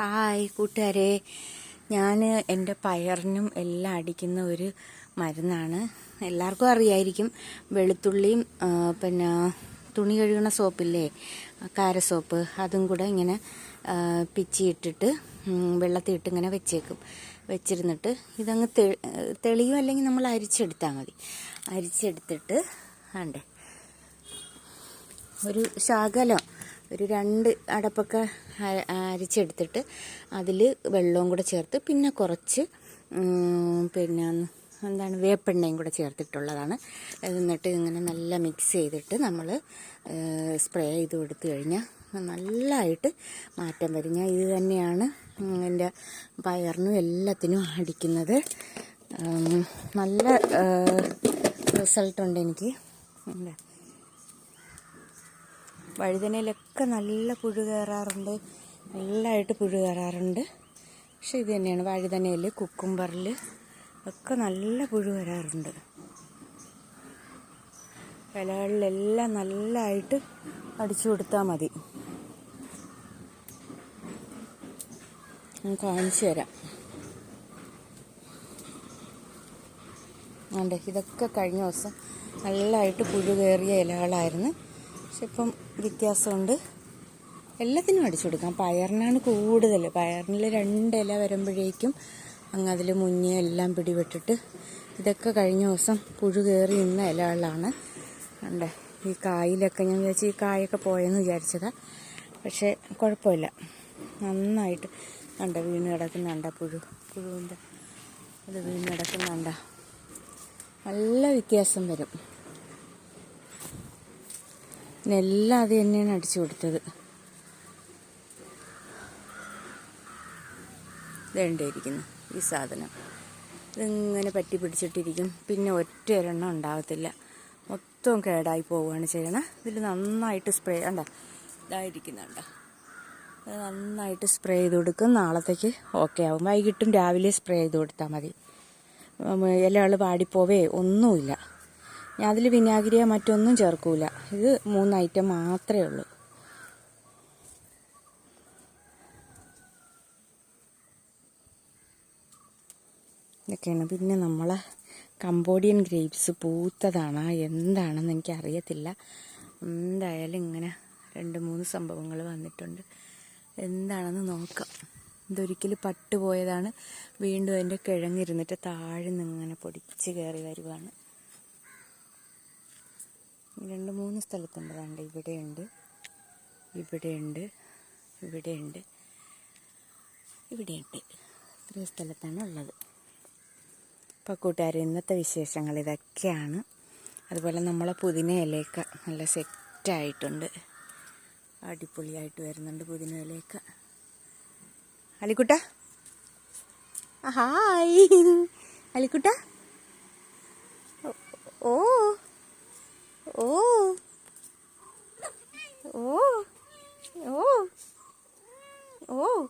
Hi കൂട്ടുകാരെ. ഞാൻ എന്റെ പയറിനും എല്ലാം അടിക്കുന്ന ഒരു മരുന്നാണ്. എല്ലാവർക്കും അറിയായിരിക്കും. വെളുത്തുള്ളിയും പിന്നെ തുണി കഴുകുന്ന സോപ്പില്ലേ? കാര സോപ്പ് അതും കൂടെ ഇങ്ങനെ പിച്ചിയിട്ടിട്ട് വെള്ളത്തിൽ ഇങ്ങനെ വെച്ചേക്കും. വെച്ചിരുന്നിട്ട് ഇതങ്ങ് തെളിയും അല്ലെങ്കിൽ നമ്മൾ അരിച്ചെടുത്താൽ മതി. അരിച്ചെടുത്തിട്ട് ആണ്ടേ ഒരു ശകലം ഒരു രണ്ട് അടപ്പൊക്കെ അരിച്ചെടുത്തിട്ട് അതിൽ വെള്ളവും കൂടെ ചേർത്ത് പിന്നെ കുറച്ച് പിന്നെ എന്താണ് വേപ്പെണ്ണയും കൂടെ ചേർത്തിട്ടുള്ളതാണ്. എന്നിട്ട് ഇങ്ങനെ നല്ല മിക്സ് ചെയ്തിട്ട് നമ്മൾ സ്പ്രേ ചെയ്ത് കൊടുത്തു കഴിഞ്ഞാൽ നല്ലതായിട്ട് മാറ്റം വരും. ഞാൻ ഇത് തന്നെയാണ് എന്റെ പയറിനും എല്ലാത്തിനും അടിക്കുന്നത്. നല്ല റിസൾട്ടുണ്ട് എനിക്ക്. എന്താ വഴുതനയിലൊക്കെ നല്ല പുഴു കയറാറുണ്ട്. നല്ലതായിട്ട് പുഴു കയറാറുണ്ട്. പക്ഷെ ഇത് തന്നെയാണ് വഴുതനയിൽ കുക്കുംബറിൽ ഒക്കെ നല്ല പുഴു വരാറുണ്ട് ഇലകളിലെല്ലാം നല്ലതായിട്ട് അടിച്ചു കൊടുത്താൽ മതി. ഞാൻ കാണിച്ചു തരാം. ഉണ്ട് ഇതൊക്കെ കഴിഞ്ഞ ദിവസം നല്ലതായിട്ട് പുഴു കയറിയ ഇലകളായിരുന്നു. പക്ഷെ ഇപ്പം വ്യത്യാസമുണ്ട്. എല്ലാത്തിനും അടിച്ചു കൊടുക്കാം. പയറിനാണ് കൂടുതൽ പയറിൽ രണ്ട് ഇല വരുമ്പോഴേക്കും അങ്ങ് അതിൽ മുന്നേ എല്ലാം പിടിപെട്ടിട്ട് ഇതൊക്കെ കഴിഞ്ഞ ദിവസം പുഴു കയറി നിന്ന ഇലകളാണ്. ഉണ്ട് ഈ കായിലൊക്കെ ഞാൻ വിചാരിച്ചു ഈ കായൊക്കെ പോയെന്ന് വിചാരിച്ചതാ. പക്ഷേ കുഴപ്പമില്ല. നന്നായിട്ട് കണ്ട? വീണ് കിടക്കുന്നുണ്ട പുഴു. പുഴുവിന്റെ അത് വീണ് കിടക്കുന്നുണ്ട. നല്ല വ്യത്യാസം വരും. എല്ലാം അത് തന്നെയാണ് അടിച്ചു കൊടുത്തത്. ഇതേണ്ടിയിരിക്കുന്നു ഈ സാധനം. ഇതിങ്ങനെ പറ്റി പിടിച്ചിട്ടിരിക്കും. പിന്നെ ഒറ്റ ഒരെണ്ണം ഉണ്ടാകത്തില്ല മൊത്തം കേടായി പോവുകയാണ് ചെയ്യണത് ഇതിൽ നന്നായിട്ട് സ്പ്രേ കണ്ട? ഇതായിരിക്കുന്നുണ്ട നന്നായിട്ട് സ്പ്രേ ചെയ്ത് കൊടുക്കും. നാളത്തേക്ക് ഓക്കെ ആവും. വൈകിട്ടും രാവിലെ സ്പ്രേ ചെയ്ത് കൊടുത്താൽ മതി. ഇലകൾ വാടിപ്പോവേ ഒന്നുമില്ല. അതിൽ വിനാഗിരിയോ മറ്റൊന്നും ചേർക്കൂല. ഇത് മൂന്ന് ഐറ്റം മാത്രമേ ഉള്ളൂ. ഇതൊക്കെയാണ്. പിന്നെ നമ്മളെ കംബോഡിയൻ ഗ്രേപ്സ് പൂത്തതാണ്. എന്താണെന്ന് എനിക്കറിയത്തില്ല. എന്തായാലും ഇങ്ങനെ രണ്ട് മൂന്ന് സംഭവങ്ങൾ വന്നിട്ടുണ്ട്. എന്താണെന്ന് നോക്കാം. ഇതൊരിക്കലും പട്ടുപോയതാണ്. വീണ്ടും അതിന്റെ കിഴങ്ങിരുന്നിട്ട് താഴെ നിന്ന് ഇങ്ങനെ പൊടിച്ച് കയറി വരുവാണ്. രണ്ട് മൂന്ന് സ്ഥലത്തുണ്ട്. ദാണ്ട് ഇവിടെയുണ്ട്. ഇവിടെയുണ്ട്. ഇവിടെയുണ്ട്. ഇവിടെയുണ്ട്. ഇത്രയും സ്ഥലത്താണ് ഉള്ളത്. അപ്പോൾ കൂട്ടുകാർ ഇന്നത്തെ വിശേഷങ്ങൾ ഇതൊക്കെയാണ്. അതുപോലെ നമ്മളെ പുതിനയിലേക്ക് നല്ല സെറ്റായിട്ടുണ്ട്. അടിപൊളിയായിട്ട് വരുന്നുണ്ട് പുതിനയിലേക്ക് അലിക്കുട്ട? ഹായ്. അലിക്കുട്ട? ഓ. 오. 오. 오. 오.